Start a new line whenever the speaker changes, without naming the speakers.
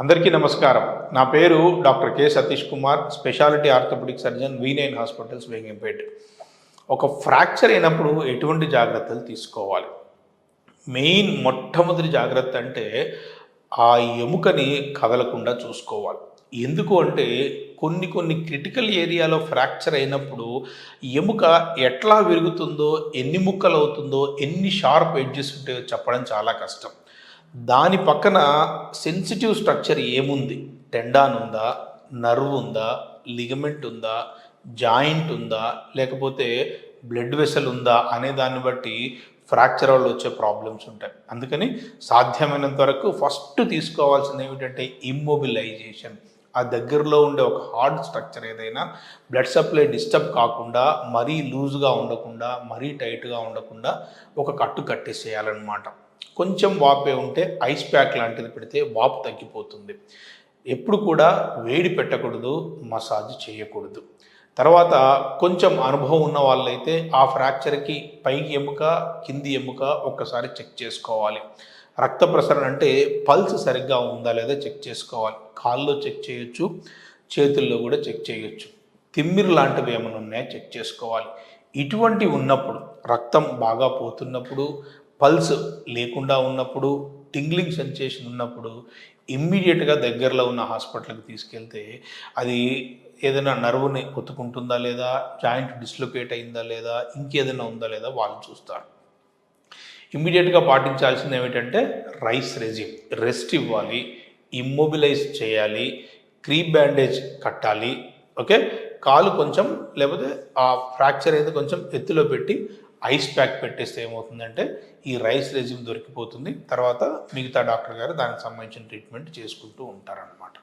అందరికీ నమస్కారం. నా పేరు doctor K Satish Kumar speciality orthopaedic surgeon V nine hospitals Begumpet. ఒక ఫ్రాక్చర్ అయినప్పుడు ఎటువంటి జాగ్రత్తలు తీసుకోవాలి? మెయిన్ మొట్టమొదటి జాగ్రత్త అంటే ఆ ఎముకని కదలకుండా చూసుకోవాలి. ఎందుకు అంటే కొన్ని కొన్ని క్రిటికల్ ఏరియాలో ఫ్రాక్చర్ అయినప్పుడు ఎముక ఎట్లా విరుగుతుందో ఎన్ని ముక్కలు అవుతుందో ఎన్ని షార్ప్ ఎడ్జెస్ ఉంటాయో చెప్పడం చాలా కష్టం. దాని పక్కన సెన్సిటివ్ స్ట్రక్చర్ ఏముంది? టెండాన్ ఉందా? నర్వ్ ఉందా? లిగమెంట్ ఉందా? జాయింట్ ఉందా? లేకపోతే బ్లడ్ వెసల్ ఉందా? అనే దాన్ని బట్టి ఫ్రాక్చర్ వల్ల వచ్చే ప్రాబ్లమ్స్ ఉంటాయి. అందుకని సాధ్యమైనంత వరకు ఫస్ట్ తీసుకోవాల్సింది ఏమిటంటే ఇమ్మొబిలైజేషన్ ఆ దగ్గరలో ఉండే ఒక హార్డ్ స్ట్రక్చర్ ఏదైనా బ్లడ్ సప్లై డిస్టర్బ్ కాకుండా మరీ లూజ్గా ఉండకుండా మరీ టైట్గా ఉండకుండా ఒక కట్టు కట్టేసేయాలన్నమాట. కొంచెం వాపే ఉంటే ఐస్ ప్యాక్ లాంటిది పెడితే వాపు తగ్గిపోతుంది. ఎప్పుడు కూడా వేడి పెట్టకూడదు మసాజ్ చేయకూడదు. తర్వాత కొంచెం అనుభవం ఉన్న వాళ్ళైతే ఆ ఫ్రాక్చర్కి పైకి ఎముక కింది ఎముక ఒక్కసారి చెక్ చేసుకోవాలి. రక్త ప్రసరణ అంటే పల్స్ సరిగ్గా ఉందా లేదా చెక్ చేసుకోవాలి. కాల్లో చెక్ చేయొచ్చు చేతుల్లో కూడా చెక్ చేయొచ్చు. తిమ్మిరి లాంటివి ఏమైనా ఉన్నాయో చెక్ చేసుకోవాలి. ఇటువంటి ఉన్నప్పుడు రక్తం బాగా పోతున్నప్పుడు పల్స్ లేకుండా ఉన్నప్పుడు టింగ్లింగ్ సెన్సేషన్ ఉన్నప్పుడు ఇమ్మీడియట్గా దగ్గరలో ఉన్న హాస్పిటల్కి తీసుకెళ్తే అది ఏదైనా నర్వ్ని కొత్తుకుంటుందా లేదా జాయింట్ డిస్లొకేట్ అయిందా లేదా ఇంకేదైనా ఉందా లేదా వాళ్ళు చూస్తారు. ఇమ్మీడియట్గా పాటించాల్సింది ఏమిటంటే రైస్ రెజిమ్ రెస్ట్ ఇవ్వాలి ఇమ్మొబిలైజ్ చేయాలి క్రీప్ బ్యాండేజ్ కట్టాలి ఓకే? కాలు కొంచెం లేకపోతే ఆ ఫ్రాక్చర్ అయితే కొంచెం ఎత్తులో పెట్టి ఐస్ ప్యాక్ పెట్టేస్తే ఏమవుతుందంటే ఈ రైస్ రెజ్యూమ్ దొరికిపోతుంది. తర్వాత మిగతా డాక్టర్ గారు దానికి సంబంధించిన ట్రీట్మెంట్ చేసుకుంటూ ఉంటారనమాట